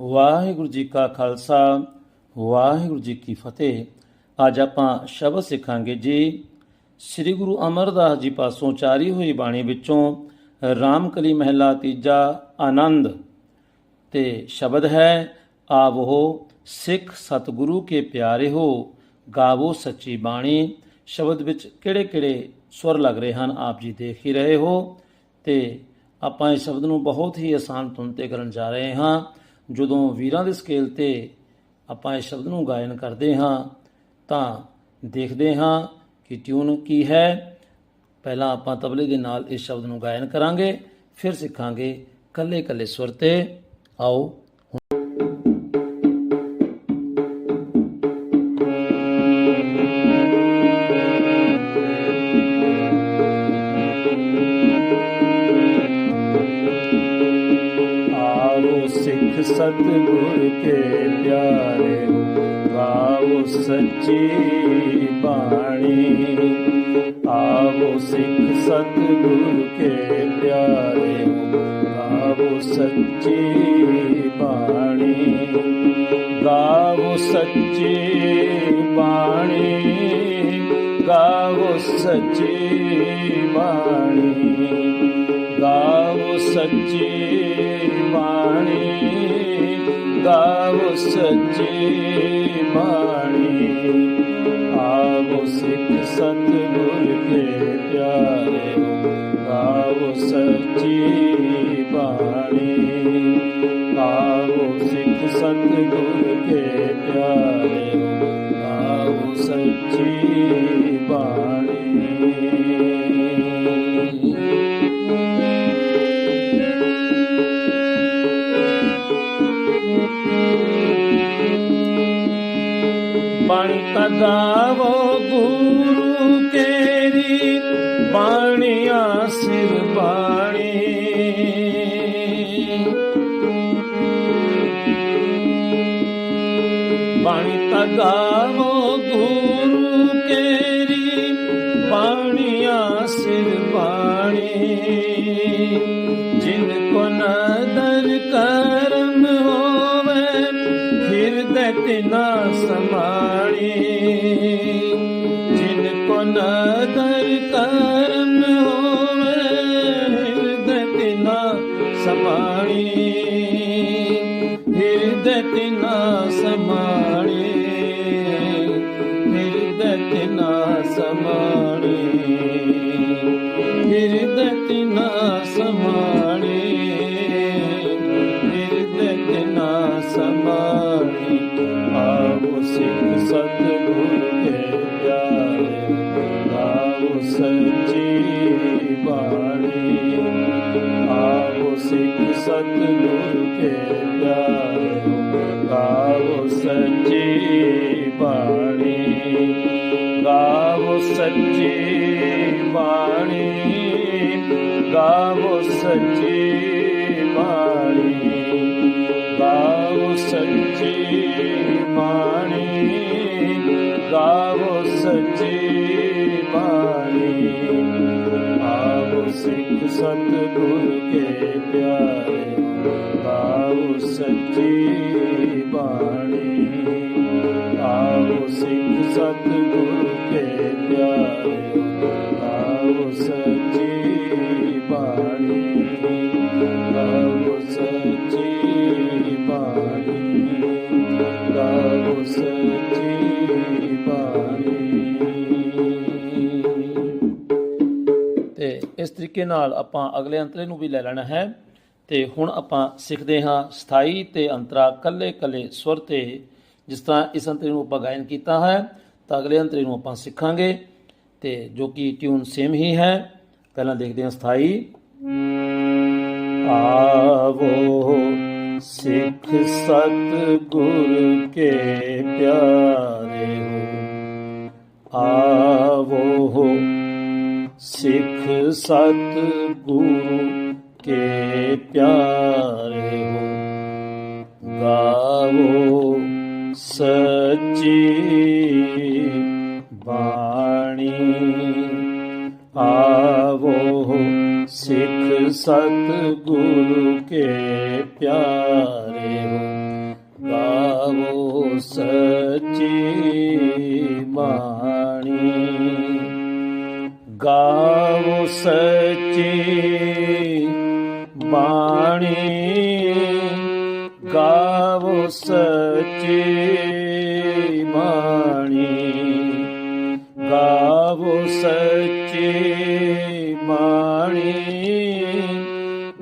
ਵਾਹਿਗੁਰੂ ਜੀ ਕਾ ਖਾਲਸਾ, ਵਾਹਿਗੁਰੂ ਜੀ ਕੀ ਫਤਿਹ। ਅੱਜ ਆਪਾਂ ਸ਼ਬਦ ਸਿੱਖਾਂਗੇ ਜੀ। ਸ੍ਰੀ ਗੁਰੂ ਅਮਰਦਾਸ ਜੀ ਪਾਸੋਂ ਚਾਰੀ ਹੋਈ ਬਾਣੀ ਵਿੱਚੋਂ ਰਾਮਕਲੀ ਮਹਿਲਾ ਤੀਜਾ ਆਨੰਦ। ਤੇ ਸ਼ਬਦ ਹੈ, ਆਵੋ ਸਿੱਖ ਸਤਿਗੁਰੂ ਕੇ ਪਿਆਰੇ ਹੋ, ਗਾਵੋ ਸੱਚੀ ਬਾਣੀ। ਸ਼ਬਦ ਵਿੱਚ ਕਿਹੜੇ-ਕਿਹੜੇ ਸੁਰ ਲੱਗ ਰਹੇ ਹਨ, ਆਪ ਜੀ ਦੇਖ ਹੀ ਰਹੇ ਹੋ। ਤੇ ਆਪਾਂ ਇਸ ਸ਼ਬਦ ਨੂੰ ਬਹੁਤ ਹੀ ਆਸਾਨ ਧੁਨ ਤੇ ਕਰਨ ਜਾ ਰਹੇ ਹਾਂ। ਜਦੋਂ ਵੀਰਾਂ ਦੇ ਸਕੇਲ ਤੇ ਆਪਾਂ ਇਸ ਸ਼ਬਦ ਨੂੰ ਗਾਇਨ ਕਰਦੇ ਹਾਂ, ਤਾਂ ਦੇਖਦੇ ਹਾਂ ਕਿ ਟਿਊਨ ਕੀ ਹੈ। ਪਹਿਲਾਂ ਆਪਾਂ ਤਬਲੇ ਦੇ ਨਾਲ ਇਸ ਸ਼ਬਦ ਨੂੰ ਗਾਇਨ ਕਰਾਂਗੇ, ਫਿਰ ਸਿੱਖਾਂਗੇ ਕੱਲੇ ਕੱਲੇ ਸੁਰ ਤੇ। ਆਓ ਸਤਿਗੁਰ ਕੇ ਪਿਆਰੇ ਹੋ ਗਾਵੋ ਸੱਚੀ ਬਾਣੀ। ਆਵੋ ਸਿੱਖ ਸਤਿਗੁਰ ਕੇ ਪਿਆਰੇ ਹੋ ਗਾਵੋ ਸੱਚੀ ਬਾਣੀ। ਗਾਵੋ ਸੱਚੀ ਬਾਣੀ, ਗਾਵੋ ਸੱਚੀ ਬਾਣੀ। ਗਾਵੋ ਸੱਚੀ ਬਾਣੀ, ਗਾਵੋ ਸੱਚੀ ਬਾਣੀ। ਆਵੋ ਸਿੱਖ ਸਤਿਗੁਰ ਕੇ ਪਿਆਰੇ ਗਾਵੋ ਸੱਚੀ ਬਾਣੀ। ਆਵੋ ਸਿੱਖ ਸਤਿਗੁਰ ਕੇ ਪਿਆਰੇ। ਬਾਣੀ ਸੱਚੀ ਬਾਣੀ ਆਵੋ ਸਿੱਖ ਸਤਿਗੁਰ ਕੇ ਪਿਆਰੇ ਗਾਵੋ ਸੱਚੀ ਬਾਣੀ ਗਾਵੋ ਸੱਚੀ ਬਾਣੀ ਗਾਵੋ ਸੱਚੀ ਬਾਣੀ ਗਾਵੋ ਸੱਚੀ ਬਾਣੀ ਸਤਿਗੁਰ ਕੇ ਪਿਆਰੇ ਗਾਵੋ ਸੱਚੀ ਇਸ ਤਰੀਕੇ ਨਾਲ ਆਪਾਂ ਅਗਲੇ ਅੰਤਰੇ ਨੂੰ ਵੀ ਲੈ ਲੈਣਾ ਹੈ ਤੇ ਹੁਣ ਆਪਾਂ ਸਿੱਖਦੇ ਹਾਂ ਸਥਾਈ ਤੇ ਅੰਤਰਾ ਕੱਲੇ ਕੱਲੇ ਸੁਰ ਤੇ, ਜਿਸ ਤਰ੍ਹਾਂ ਇਸ ਅੰਤਰੇ ਨੂੰ ਆਪਾਂ ਗਾਇਨ ਕੀਤਾ ਹੈ, ਤਾਂ ਅਗਲੇ ਅੰਤਰੇ ਨੂੰ ਆਪਾਂ ਸਿੱਖਾਂਗੇ ਤੇ ਜੋ ਕਿ ਟਿਊਨ ਸੇਮ ਹੀ ਹੈ। ਪਹਿਲਾਂ ਦੇਖਦੇ ਹਾਂ ਸਥਾਈ। ਆਵੋ ਸਿੱਖ ਸਤ ਗੁਰ ਕੇ ਪਿਆਰੇ ਹੋ। ਆਵੋ ਸਿੱਖ ਸਤ ਗੁਰੂ ਕੇ ਪਿਆਰੇ ਹੋ। ਗਾਵੋ ਸੱਚੀ ਬਾਣੀ। ਆਵੋ ਸਿੱਖ ਸਤ ਗੁਰੂ ਕੇ ਪਿਆਰੇ ਹੋ। ਗਾਵੋ ਸੱਚੀ ਬਾਣੀ। ਸੱਚੀ ਬਾਣੀ ਗਾਵੋ ਸੱਚੀ ਬਾਣੀ ਗਾਵੋ ਸੱਚੀ ਬਾਣੀ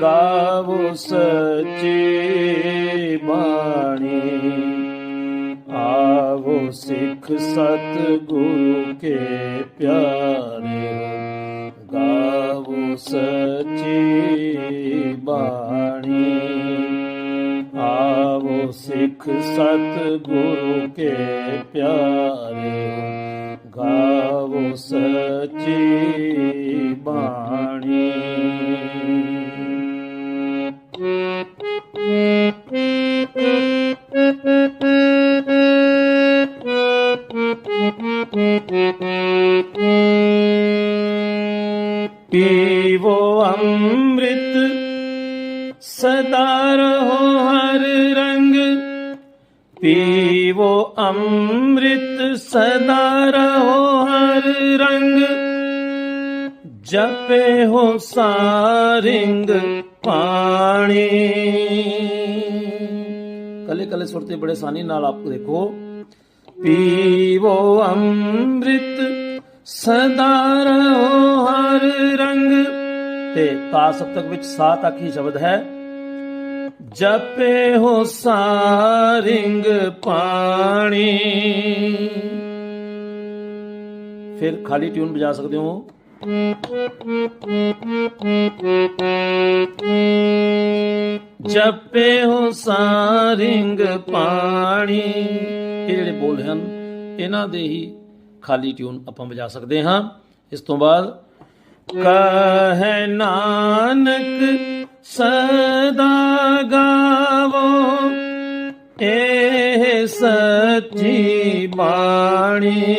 ਗਾਵੋ ਸੱਚੀ ਬਾਣੀ ਆਵੋ ਸਿੱਖ ਸਤਗੁਰੂ ਕੇ ਪਿਆਰ ਸੱਚੀ ਬਾਣੀ। ਆਵੋ ਸਿੱਖ ਸਤ ਗੁਰੂ ਕੇ ਪਿਆਰੇ ਗਾਵੋ ਸੱਚੀ ਬਾਣੀ। ਅੰਮ੍ਰਿਤ ਸਦਾ ਰਹੋ ਹਰ ਰੰਗ। ਜਪੇ ਹੋ ਸਾਰਿੰਗ ਪਾਣੀ। ਕੱਲੇ ਕੱਲੇ ਸੁਰ ਤੇ ਬੜੇ ਆਸਾਨੀ ਨਾਲ ਆਪ ਦੇਖੋ। ਪੀਵੋ ਅੰਮ੍ਰਿਤ ਸਦਾ ਰਹੋ ਹਰ ਰੰਗ। ਤੇ ਤਾ ਸਪਤਕ ਵਿੱਚ ਸਾ ਤੱਕ ਹੀ ਸ਼ਬਦ ਹੈ। ਜਪੇ ਹੋ ਸਾਰਿੰਗ ਪਾਣੀ। ਫਿਰ ਖਾਲੀ ਟਿਊਨ ਵਜਾ ਸਕਦੇ ਹੋ। ਜਪੇ ਹੋ ਸਾਰਿੰਗ ਪਾਣੀ। ਇਹ ਜਿਹੜੇ ਬੋਲ ਹਨ, ਇਹਨਾਂ ਦੇ ਹੀ ਖਾਲੀ ਟਿਊਨ ਆਪਾਂ ਵਜਾ ਸਕਦੇ ਹਾਂ। ਇਸ ਤੋਂ ਬਾਅਦ, ਕਹੈ ਨਾਨਕ ਸਦਾ ਗਾਵੋ, ਇਹ ਸੱਚੀ ਬਾਣੀ।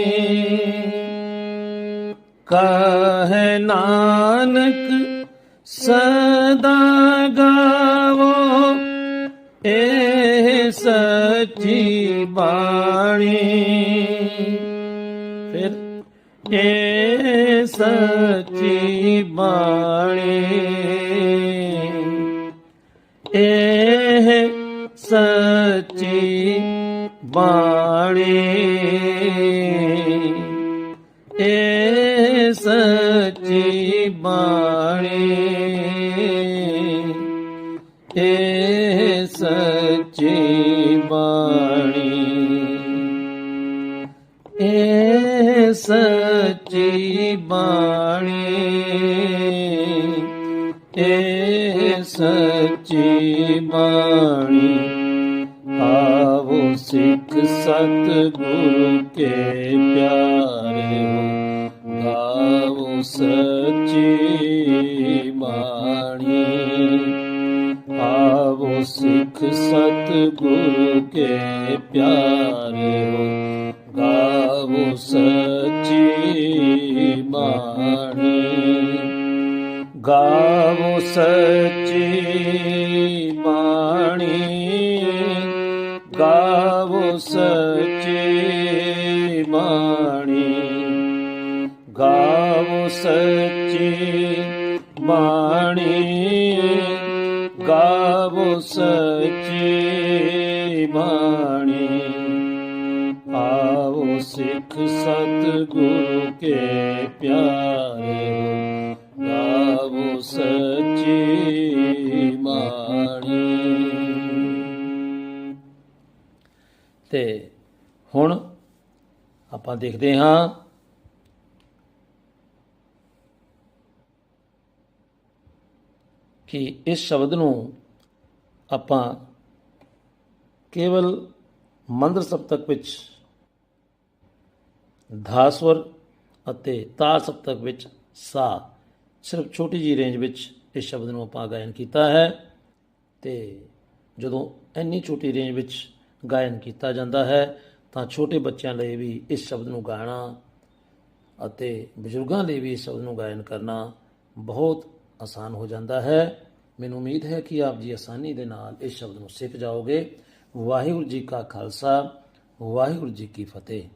ਕਹੈ ਨਾਨਕ, ਸਦਾ ਗਾਵੋ, ਇਹ ਸੱਚੀ ਬਾਣੀ। ਫਿਰ ਇਹ ਸੱਚੀ ਬਾਣੀ। ਸੱਚੀ ਬਾਣੀ। ਇਹ ਸੱਚੀ ਬਾਣੀ। ਇਹ ਸੱਚੀ ਬਾਣੀ। ਇਹ ਸੱਚੀ ਬਾਣੀ। ਇਹ ਸੱਚੀ ਬਾਣੀ। ਸਿੱਖ ਸਤ ਗੁਰੂ ਕੇ ਪਿਆਰੇ ਹੋ ਗਾਵੋ ਸੱਚੀ ਬਾਣੀ। ਆਵੋ ਸਿੱਖ ਸਤ ਗੁਰੂ ਕੇ ਪਿਆਰੇ ਹੋ ਗਾਵੋ ਸੱਚੀ ਬਾਣੀ। ਗਾਵੋ ਸੱਚੀ ਸੱਚੀ ਬਾਣੀ। ਗਾਵੋ ਸੱਚੀ ਬਾਣੀ। ਗਾਵੋ ਸੱਚੀ ਬਾਣੀ। ਆਵੋ ਸਿੱਖ ਸਤ ਗੁਰੂ ਕੇ ਪਿਆਰ। ਤੇ ਹੁਣ ਆਪਾਂ ਦੇਖਦੇ ਹਾਂ ਕਿ ਇਸ ਸ਼ਬਦ ਨੂੰ ਆਪਾਂ ਕੇਵਲ ਮੰਦਰ ਸਪਤਕ ਵਿੱਚ ਧਾਸਵਰ ਅਤੇ ਤਾਰ ਸਪਤਕ ਵਿੱਚ, ਸਾ ਸਿਰਫ ਛੋਟੀ ਜੀ ਰੇਂਜ ਵਿੱਚ ਇਸ ਸ਼ਬਦ ਨੂੰ ਆਪਾਂ ਗਾਇਨ ਕੀਤਾ ਹੈ ਤੇ ਜਦੋਂ ਇੰਨੀ ਛੋਟੀ ਰੇਂਜ ਵਿੱਚ ਗਾਇਨ ਕੀਤਾ ਜਾਂਦਾ ਹੈ, ਤਾਂ ਛੋਟੇ ਬੱਚਿਆਂ ਲਈ ਵੀ ਇਸ ਸ਼ਬਦ ਨੂੰ ਗਾਣਾ ਅਤੇ ਬਜ਼ੁਰਗਾਂ ਲਈ ਵੀ ਇਸ ਸ਼ਬਦ ਨੂੰ ਗਾਇਨ ਕਰਨਾ ਬਹੁਤ ਆਸਾਨ ਹੋ ਜਾਂਦਾ ਹੈ। ਮੈਨੂੰ ਉਮੀਦ ਹੈ ਕਿ ਆਪ ਜੀ ਆਸਾਨੀ ਦੇ ਨਾਲ ਇਸ ਸ਼ਬਦ ਨੂੰ ਸਿੱਖ ਜਾਓਗੇ। ਵਾਹਿਗੁਰੂ ਜੀ ਕਾ ਖਾਲਸਾ, ਵਾਹਿਗੁਰੂ ਜੀ ਕੀ ਫਤਿਹ।